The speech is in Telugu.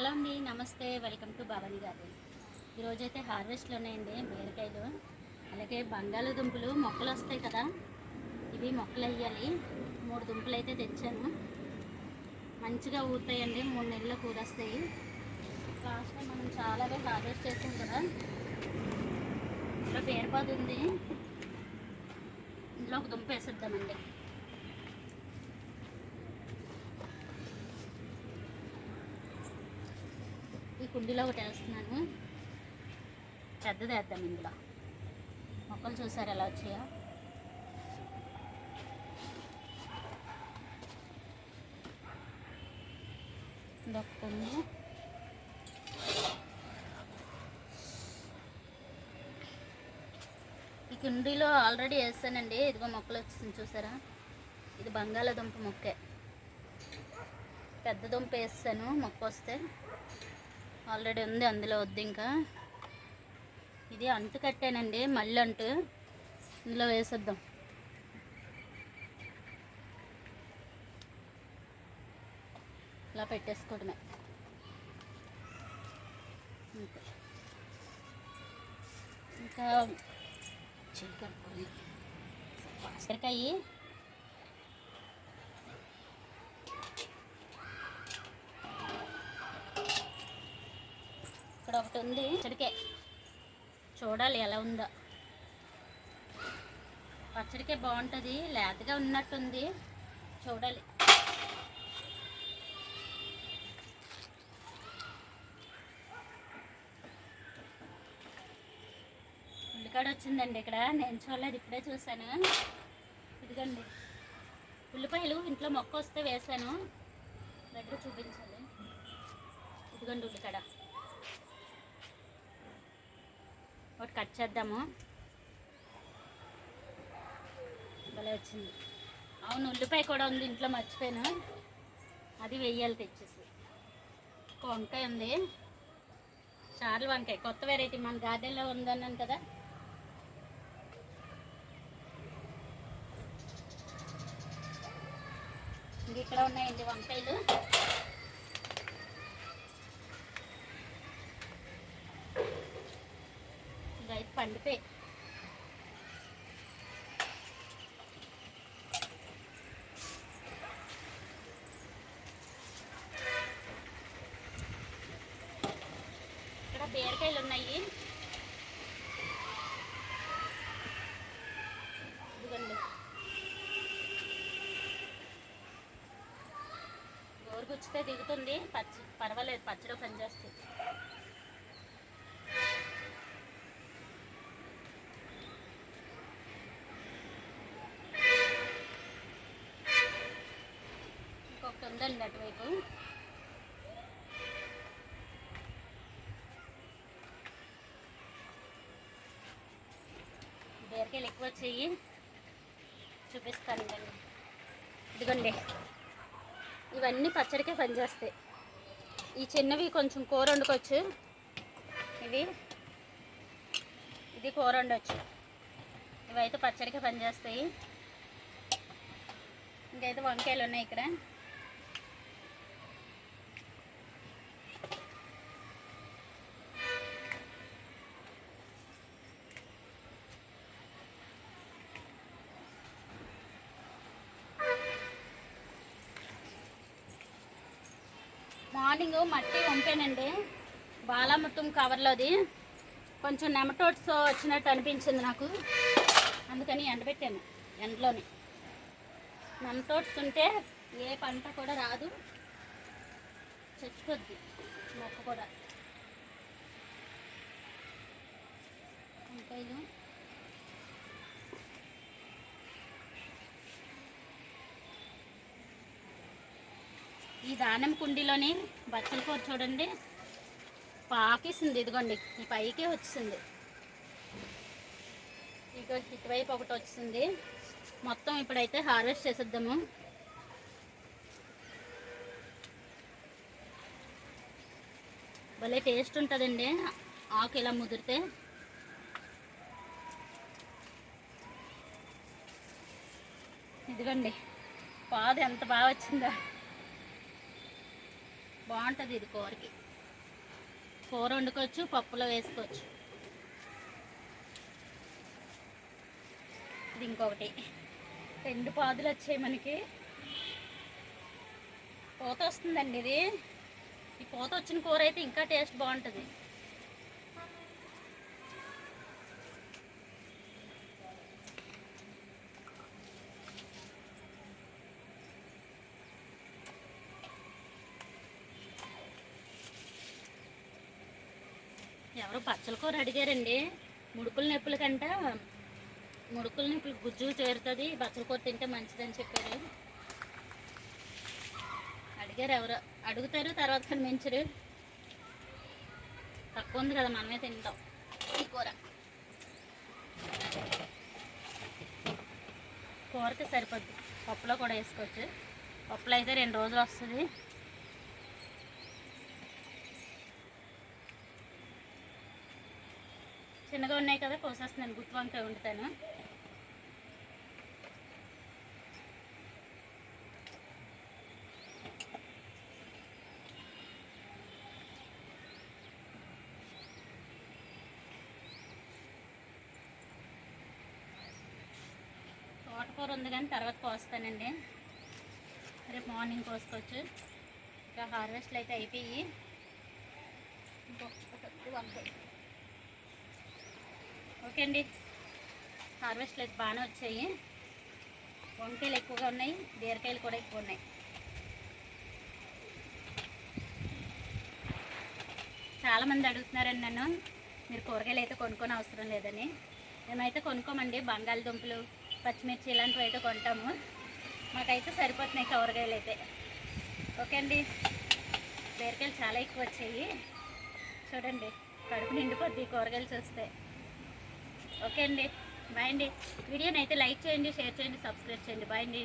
హలో అండి నమస్తే. Welcome to Bhavani garden. ఈరోజైతే అయితే హార్వెస్ట్లు ఉన్నాయండి బీరకాయలు అలాగే బంగాళదుంపలు మొక్కలు వస్తాయి కదా. ఇవి మొక్కలు వేయాలి మూడు దుంపలు అయితే తెచ్చాను. మంచిగా ఊరుతాయండి మూడు నెలలు కూరొస్తాయి. లాస్ట్ మనం చాలానే హార్వెస్ట్ చేసాం కదా. ఇందులో బీరపాదు ఉంది. ఇందులో ఒక దుంప వేసేద్దామండి. కుండీలో ఒకటి వేస్తున్నాను. పెద్దది వేద్దాం ఇందులో. మొక్కలు చూసారు ఎలా వచ్చాయో? ఇదొక కుండి ఈ కుండీలో ఆల్రెడీ వేస్తానండి ఇదిగో మొక్కలు వచ్చింది చూసారా? ఇది బంగాళాదుంప మొక్కే. పెద్ద దుంప వేస్తాను మొక్క వస్తే ఆల్రెడీ ఉంది అందులో వద్దు ఇంకా. ఇది అంటు కట్టానండి మళ్ళీ అంటు. ఇందులో వేసేద్దాం. ఇలా పెట్టేసుకోవడమే. ఇంకా. ఇంకా సరికాయి ఇక్కడ ఒకటి ఉంది. పచ్చడికే చూడాలి ఎలా ఉందో. పచ్చడికే బాగుంటుంది. లేతగా ఉన్నట్టుంది. చూడాలి. ఉల్లికాడ వచ్చిందండి ఇక్కడ. నేను చూడలేదు. ఇప్పుడే చూశాను. ఇదిగోండి. ఉల్లిపాయలు ఇంట్లో మొక్క వస్తే వేసాను. దగ్గర చూపించాలి. ఇదిగోండి ఉల్లికాడ. ఒకటి కట్ చేద్దాము. భలే వచ్చింది. అవును ఉల్లిపాయ కూడా ఉంది ఇంట్లో మర్చిపోయాను. అది వెయ్యాలి తెచ్చేసి. ఒక వంకాయ ఉంది. చార్లు వంకాయ కొత్త వెరైటీ మన గార్డెన్లో ఉందన్నాను కదా. ఇక్కడ ఉన్నాయండి వంకాయలు. ఇంకా ఇక్కడ బీరకాయలు ఉన్నాయి ఇదిగోండి గోరుగుచ్చితే దిగుతుంది. పచ్చి పర్వాలేదు పచ్చడి పనిచేస్తుంది. ఇంకొకటి అటువైపు. బీరకాయలు ఎక్కువ వచ్చాయి. చూపిస్తాను ఇదండి ఇదిగోండి. ఇవన్నీ పచ్చడికే పనిచేస్తాయి. ఈ చిన్నవి కొంచెం కూర వండుకోవచ్చు. ఇవి. ఇది కూర వండొచ్చు. ఇవైతే పచ్చడికే పనిచేస్తాయి. ఇంకైతే వంకాయలు ఉన్నాయి ఇక్కడ. మార్నింగ్ మట్టి వంపానండి బాలామృతం కవర్లోది. కొంచెం నెమటోడ్స్ వచ్చినట్టు అనిపించింది నాకు. అందుకని ఎండబెట్టాను ఎండలోనే. నెమటోడ్స్ ఉంటే ఏ పంట కూడా రాదు. చచ్చిపోద్ది మొక్క కూడా. వంకాయలు ఈ దానం కుండీలోని బచ్చల కూర చూడండి. పాకేసింది ఇదిగోండి. ఈ పైకే వచ్చింది. ఇక ఇటువైపు ఒకటి వచ్చింది. మొత్తం ఇప్పుడైతే హార్వెస్ట్ చేసేద్దాము. భలే టేస్ట్ ఉంటుందండి. ఆకు ఇలా ముదిరితే. ఇదిగోండి. పాదు ఎంత బాగా వచ్చిందో. బాగుంటుంది ఇది కూరకి. కూర వండుకోవచ్చు పప్పులో వేసుకోవచ్చు. ఇది ఇంకొకటి. రెండు పాదులు వచ్చాయి మనకి. పూత వస్తుందండి ఇది. ఈ పూత వచ్చిన కూర అయితే ఇంకా టేస్ట్ బాగుంటుంది. ఎవరో పచ్చల కూర అడిగారండి. ముడుకుల నొప్పుల కంట ముడుకుల నొప్పులు గుజ్జు చేరుతుంది. బచ్చల కూర తింటే మంచిదని చెప్పారు. అడిగారు ఎవరు. అడుగుతారు తర్వాత కానీ మెంచరు తక్కువ ఉంది కదా మనమే తింటాం ఈ కూర. కూరకి సరిపోద్ది పప్పులో కూడా వేసుకోవచ్చు. పప్పులో అయితే రెండు రోజులు వస్తుంది. చిన్నగా ఉన్నాయి కదా కోసేస్తున్నాను. గుత్తి వంకాయ వండుతాను. తోటకూర ఉంది కానీ తర్వాత కోస్తానండి. రేపు మార్నింగ్ కోసుకోవచ్చు. ఇంకా హార్వెస్ట్లు అయితే అయిపోయి. ఇంకొక వంకాయ ఓకే అండి. హార్వెస్ట్లు అయితే బాగానే వచ్చాయి. వంకాయలు ఎక్కువగా ఉన్నాయి బీరకాయలు కూడా ఎక్కువ ఉన్నాయి. చాలామంది అడుగుతున్నారండి నన్ను మీరు కూరగాయలు అయితే కొనుక్కొని అవసరం లేదని. మేమైతే కొనుక్కోమండి బంగాళదుంపలు పచ్చిమిర్చి ఇలాంటివి అయితే కొంటాము. మాకైతే సరిపోతున్నాయి కూరగాయలు అయితే. ఓకే అండి. బీరకాయలు చాలా ఎక్కువ వచ్చాయి. చూడండి కడుపు నిండిపోద్ది కూరగాయలు చూస్తే. ఓకే అండి. బాయ్ అండి. వీడియోని అయితే లైక్ చేయండి షేర్ చేయండి సబ్స్క్రైబ్ చేయండి. బాయ్ అండి.